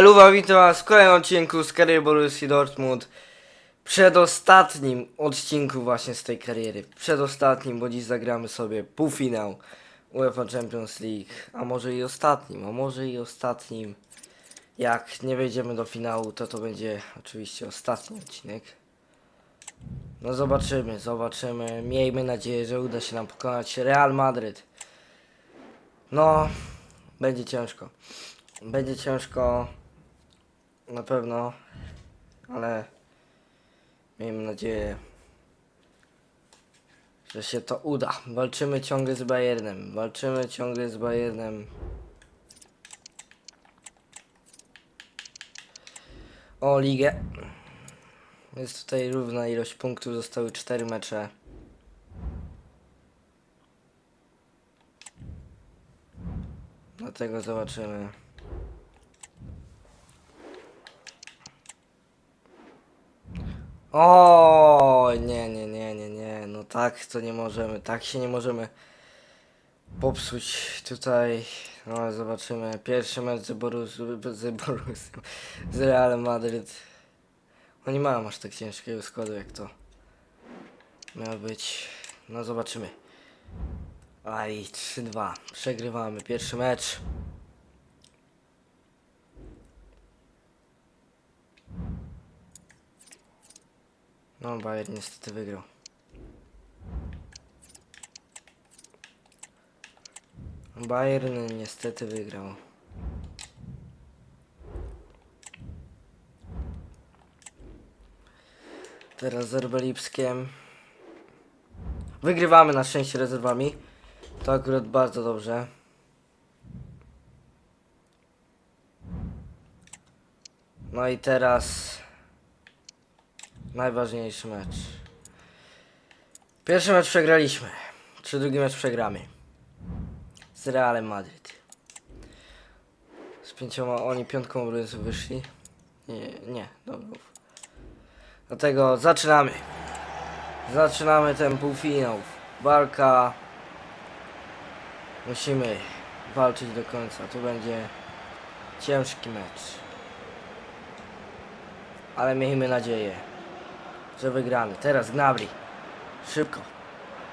Luwa, witam was w kolejnym odcinku z kariery Borussii Dortmund. Przedostatnim odcinku właśnie z tej kariery. Przedostatnim, bo dziś zagramy sobie półfinał UEFA Champions League. A może i ostatnim, a może i ostatnim. Jak nie wejdziemy do finału, to to będzie oczywiście ostatni odcinek. No zobaczymy, zobaczymy. Miejmy nadzieję, że uda się nam pokonać Real Madryt. No, będzie ciężko. Będzie ciężko. Na pewno. Ale miejmy nadzieję, że się to uda. Walczymy ciągle z Bayernem. Walczymy ciągle z Bayernem. O ligę. Jest tutaj równa ilość punktów. Zostały 4 mecze. Dlatego zobaczymy. O nie, nie, nie, nie, nie. No tak to nie możemy. Tak się nie możemy popsuć tutaj. No zobaczymy. Pierwszy mecz z Borussią, z Borussią, z Realem Madryt. Oni mają aż tak ciężkiego składu jak to miał być. No zobaczymy. Aj, 3-2. Przegrywamy pierwszy mecz. No, Bayern niestety wygrał. Bayern niestety wygrał. Teraz z RB Lipskiem. Wygrywamy na szczęście rezerwami. To akurat bardzo dobrze. No i teraz najważniejszy mecz. Pierwszy mecz przegraliśmy. Czy drugi mecz przegramy? Z Realem Madryt. Z pięcioma, oni piątką obrońców wyszli. Nie, nie, dobra. Dlatego zaczynamy. Zaczynamy ten półfinał. Walka. Musimy walczyć do końca. Tu będzie ciężki mecz. Ale miejmy nadzieję, że wygramy. Teraz Gnabry. Szybko.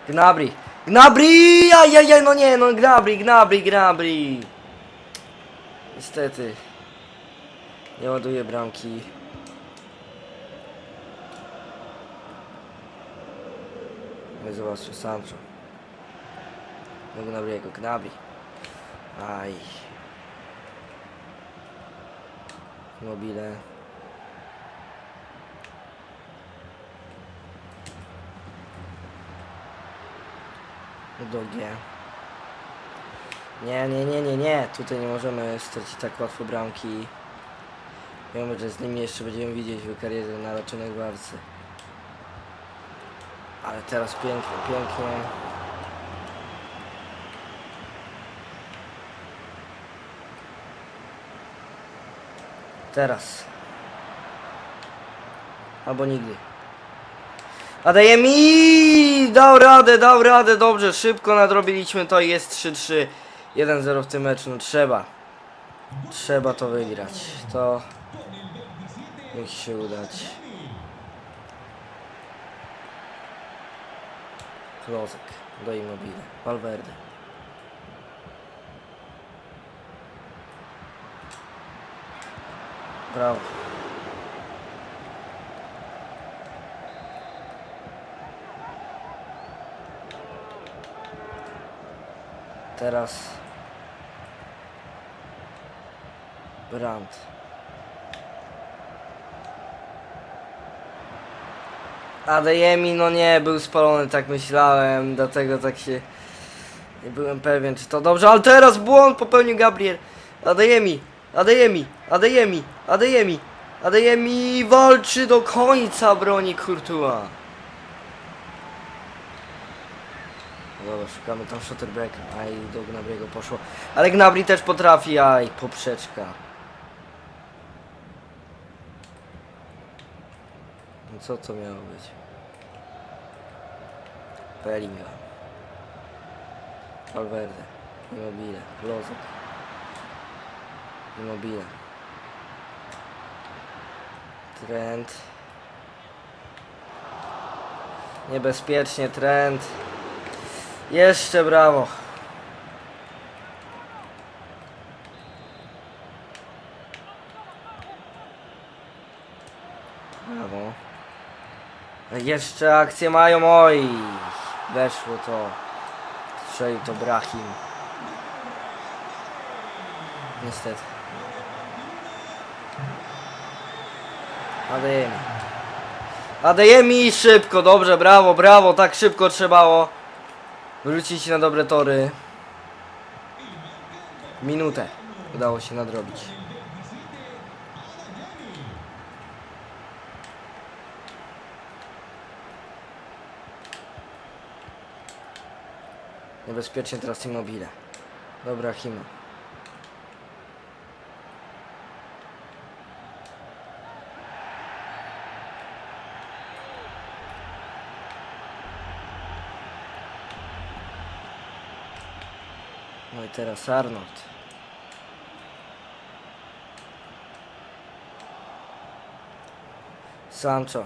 Gnabry. Gnabry! Ajajaj, no nie, no Gnabry, Gnabry, Gnabry. Niestety. Nie ładuje bramki. I zobaczcie, Sancho. No Gnabriego, Gnabry. Aj. Mobile. Do G. Nie, nie, nie, nie, nie. Tutaj nie możemy stracić tak łatwo bramki. Wiemy, że z nimi jeszcze będziemy widzieć w karierze na raczonej walce. Ale teraz pięknie, pięknie. Teraz. Albo nigdy. A daje mi! Dał radę, dał radę, dobrze, szybko nadrobiliśmy to i jest 3-3. 1-0 w tym meczu, no trzeba. Trzeba to wygrać. To musi się udać. Klozek do Immobile. Valverde. Brawo. Teraz Brandt. Adeyemi, no nie, był spalony, tak myślałem, dlatego tak się nie byłem pewien, czy to dobrze, ale teraz błąd popełnił Gabriel. Adeyemi, Adeyemi, Adeyemi, Adeyemi, Adeyemi walczy do końca broni Courtois. Dobra, szukamy tam Shotterbacka, aj do Gnabriego poszło, ale Gnabry też potrafi, aj, poprzeczka. No co to miało być? Bellingham. Valverde. Immobile. Lozek. Immobile. Trend. Niebezpiecznie, trend. Jeszcze brawo. Brawo. Jeszcze akcje mają, oj. Weszło to. Strzelił to Brahim. Niestety. Adeyemi. Adeyemi szybko, dobrze, brawo, brawo, tak szybko trzebało. Wrócić na dobre tory. Minutę udało się nadrobić. Niebezpiecznie teraz Immobile. Dobra, Hima. I teraz Arnold. Sancho.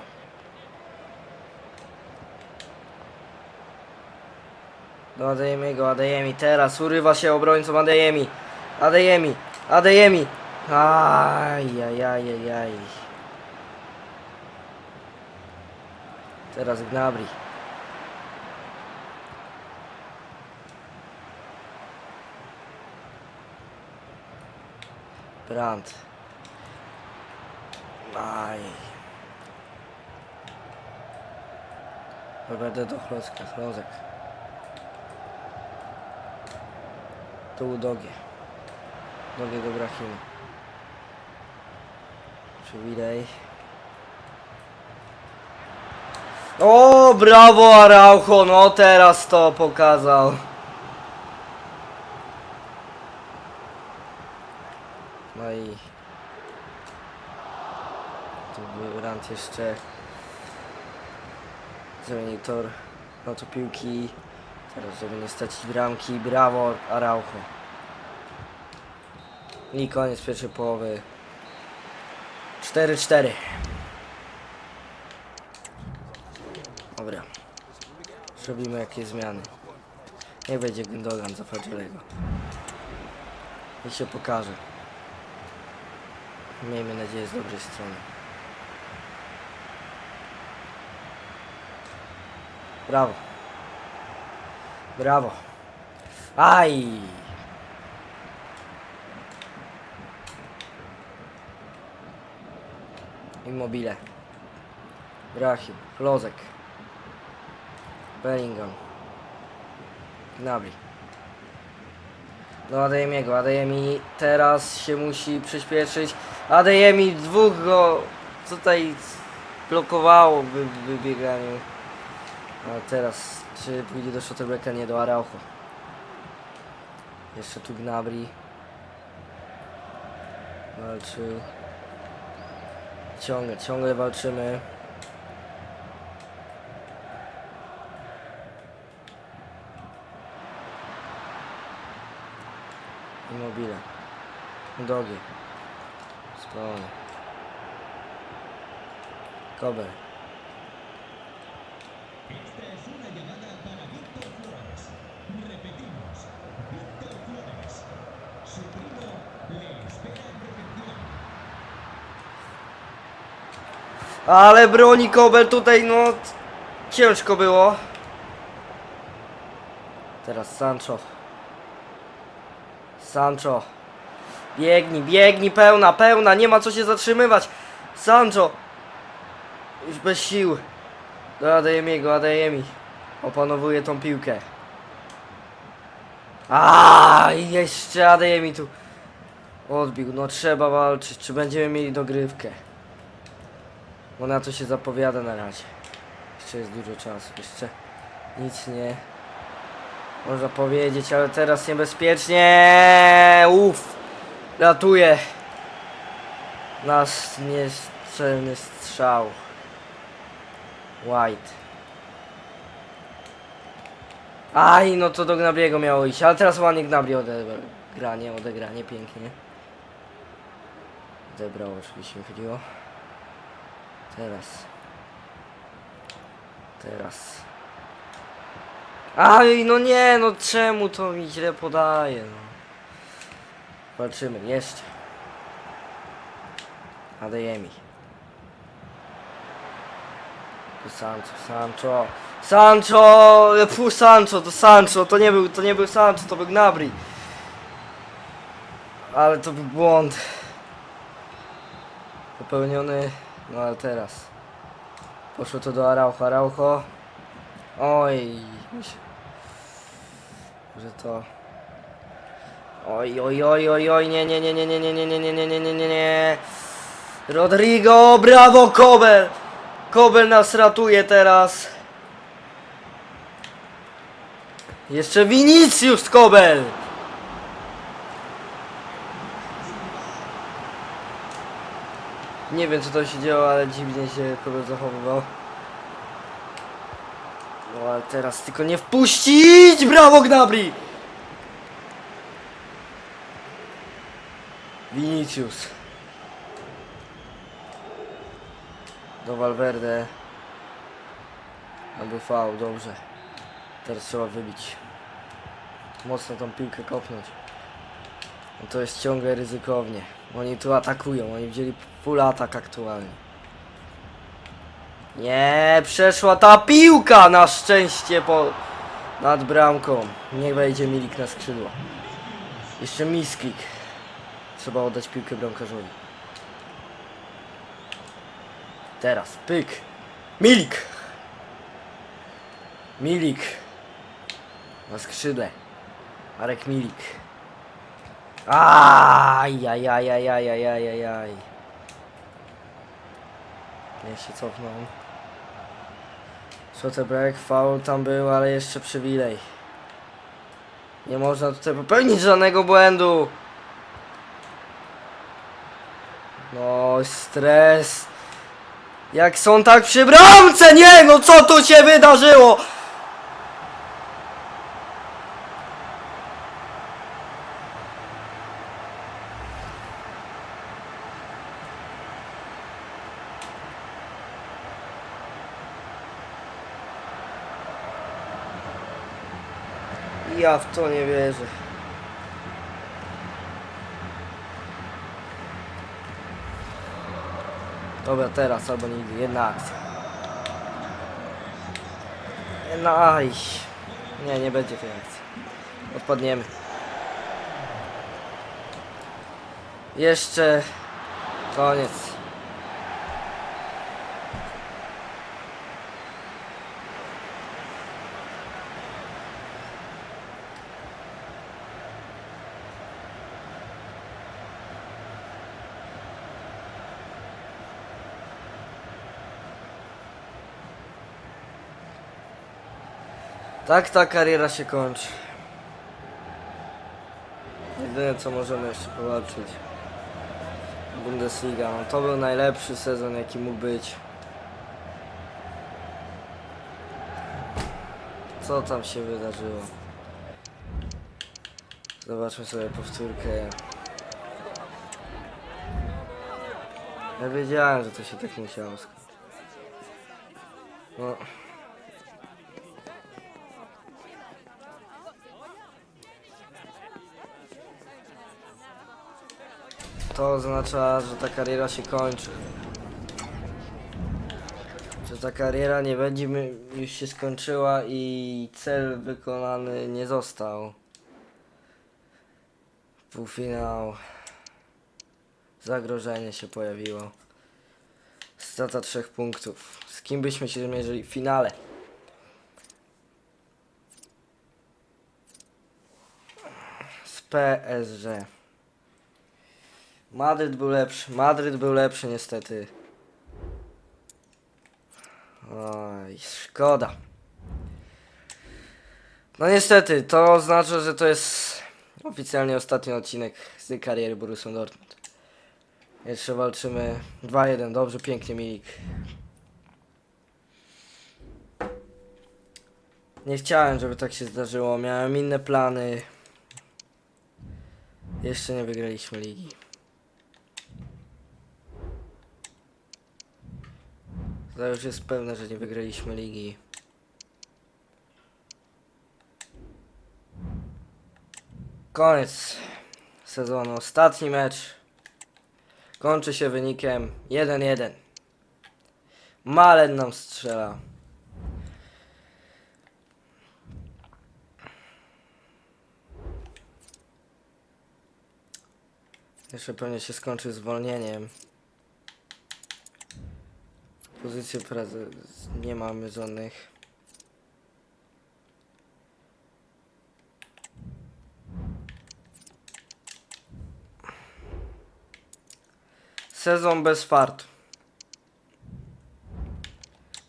Do Adeyemiego, Adeyemi teraz urywa się obrońcą Adeyemi. Adeyemi, Adeyemi. Aj, aj, aj, aj, aj. Teraz Gnabry. Brandt. Aj. Roberto do Chlozka, Chlozek. To u Dogie. Dogie do Brahima. Przywilej. O, brawo Araujo, no teraz to pokazał. No i tu Rant jeszcze zmienił tor no to piłki. Teraz żeby nie stracić bramki. Brawo Araujo. I koniec pierwszej połowy. 4-4 dobra. Zrobimy jakieś zmiany. Nie będzie Gündogan za Fadżelego i się pokaże. Miejmy nadzieję z dobrej strony. Brawo. Brawo. Aj! Immobile. Brahim. Flozek. Bellingham. Gnabry. Do Adeyemiego. Adeyemi teraz się musi przyspieszyć. Adeyemi dwóch go tutaj blokowało w wybieganiu. A teraz czy pójdzie do Schotterbecka? Nie, do Araujo. Jeszcze tu Gnabry. Walczył. Ciągle, ciągle walczymy. Immobile. Dogie. Spalony. Kober. Ale broni Kobel tutaj, no ciężko było. Teraz Sancho. Sancho. Biegnij, biegnij, pełna, pełna, nie ma co się zatrzymywać. Sancho. Już bez sił. Do Adeyemiego, Adeyemi. Opanowuje tą piłkę. A i jeszcze Adeyemi tu odbił. No trzeba walczyć. Czy będziemy mieli dogrywkę? Bo na to się zapowiada na razie. Jeszcze jest dużo czasu. Jeszcze nic nie można powiedzieć, ale teraz niebezpiecznie. Uff. Ratuje nasz niestrzelny strzał. White. Aj, no to do Gnabriego miało iść, ale teraz ładnie Gnabry odegranie, odegranie pięknie. Odebrał, oczywiście mi chodziło. Teraz. Teraz. Aj, no nie, no czemu to mi źle podaje, no. Walczymy, jeszcze. Adeyemi. Sancho, Sancho. Sancho! Fu, Sancho, to Sancho, to nie był, to nie był Sancho, to był Gnabry. Ale to był błąd. Popełniony, no ale teraz. Poszło to do Araujo, Araujo. Oj, że to... Oj, oj, oj, oj, oj, nie, nie, nie, nie, nie, nie, nie, nie, nie, nie, nie, nie, nie, nie. Rodrigo, brawo, Kobel! Kobel nas ratuje teraz. Jeszcze Vinicius Kobel! Nie wiem co tam się działo, ale dziwnie się Kobel zachowywał. No ale teraz tylko nie wpuścić! Brawo Gnabry! Vinicius. Do Valverde. Albo V, dobrze. Teraz trzeba wybić. Mocno tą piłkę kopnąć. No to jest ciągle ryzykownie. Oni tu atakują, oni wzięli full atak aktualnie. Nie, przeszła ta piłka na szczęście po... nad bramką. Niech wejdzie Milik na skrzydło. Jeszcze misklik. Trzeba oddać piłkę bramkarzowi. Teraz, pyk. Milik! Milik. Na skrzydle. Marek Milik. Aj, aj, aj, aj, aj, aj, aj, aj, aj. Ja się cofnął. Schotterberg, faul tam był, ale jeszcze przywilej. Nie można tutaj popełnić żadnego błędu. No, stres. Jak są tak przy bramce, nie no co tu się wydarzyło? Ja w to nie wierzę. Dobra, teraz albo nigdy. Jedna akcja. Jedna, aj. Nie, nie będzie tej akcji. Odpadniemy. Jeszcze koniec. Tak ta kariera się kończy. Jedyne co możemy jeszcze powalczyć. Bundesliga. No to był najlepszy sezon jaki mógł być. Co tam się wydarzyło? Zobaczmy sobie powtórkę. Ja wiedziałem, że to się tak musiało skończyć. No. To oznacza, że ta kariera się kończy. Że ta kariera nie będzie już się skończyła i cel wykonany nie został. Półfinał. Zagrożenie się pojawiło. Strata trzech punktów. Z kim byśmy się zmierzyli w finale? PSG. Madryt był lepszy. Madryt był lepszy niestety. Oj, szkoda. No niestety, to oznacza, że to jest oficjalnie ostatni odcinek z kariery Borussii Dortmund. Jeszcze walczymy 2-1, dobrze, pięknie Milik. Nie chciałem, żeby tak się zdarzyło, miałem inne plany. Jeszcze nie wygraliśmy ligi. To już jest pewne, że nie wygraliśmy ligi. Koniec sezonu. Ostatni mecz. Kończy się wynikiem 1-1. Malen nam strzela. Jeszcze pewnie się skończy zwolnieniem. Pozycję prezes nie mamy żadnych. Sezon bez fartu.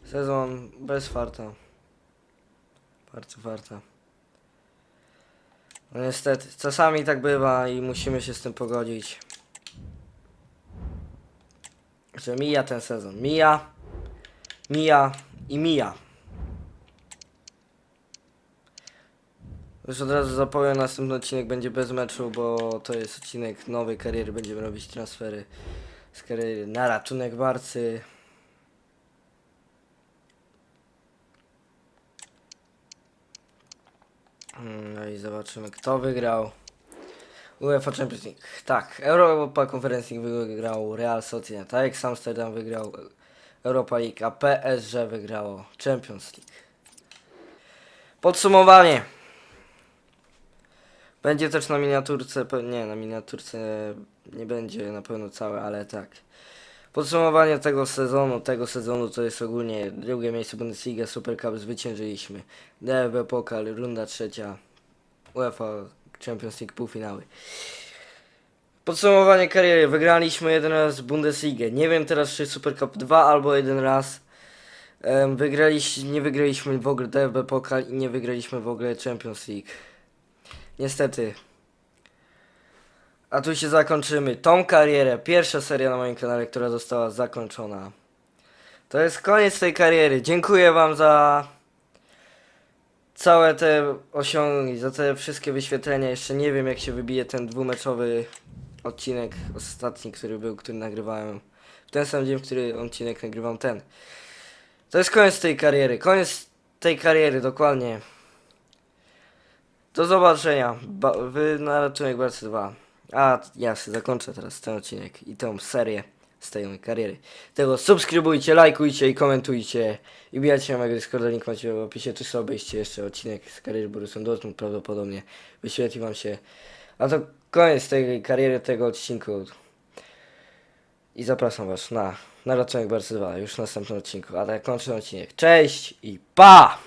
Sezon bez farta. Bardzo farta. No niestety, czasami tak bywa i musimy się z tym pogodzić. Że mija ten sezon. Mija, mija i mija. Już od razu zapowiem, następny odcinek będzie bez meczu, bo to jest odcinek nowej kariery. Będziemy robić transfery z kariery na ratunek Barcy. No i zobaczymy kto wygrał. UEFA Champions League. Tak, Europa Conference League wygrał Real Sociedad, Ajax Amsterdam wygrał Europa League, a PSG wygrało Champions League. Podsumowanie. Będzie też na miniaturce, nie, na miniaturce nie będzie na pewno całe, ale tak. Podsumowanie tego sezonu, tego sezonu to jest ogólnie drugie miejsce Bundesliga, Super Cup zwyciężyliśmy. DFB Pokal, runda trzecia, UEFA Champions League półfinały. Podsumowanie kariery. Wygraliśmy jeden raz Bundesligę. Nie wiem teraz czy Super Cup 2 albo jeden raz. Wygraliśmy, nie wygraliśmy w ogóle DFB Pokal i nie wygraliśmy w ogóle Champions League. Niestety. A tu się zakończymy tą karierę. Pierwsza seria na moim kanale, która została zakończona. To jest koniec tej kariery. Dziękuję Wam za całe te osiągi, za te wszystkie wyświetlenia. Jeszcze nie wiem, jak się wybije ten dwumeczowy odcinek, ostatni, który był, który nagrywałem. W ten sam dzień, w który odcinek nagrywam ten. To jest koniec tej kariery. Koniec tej kariery, dokładnie. Do zobaczenia ba- w, na ratunek Barcy 2. A, jasne, zakończę teraz ten odcinek i tą serię z tej mojej kariery. Tego subskrybujcie, lajkujcie i komentujcie. I bijajcie na mojego Discorda, link macie w opisie, czy sobie obejście jeszcze odcinek z kariery Borussem Dortmund, prawdopodobnie wyświetli wam się. A to koniec tej kariery, tego odcinku. I zapraszam was na, na ratunek Barcy 2, już w następnym odcinku. A tak kończę odcinek. Cześć i pa!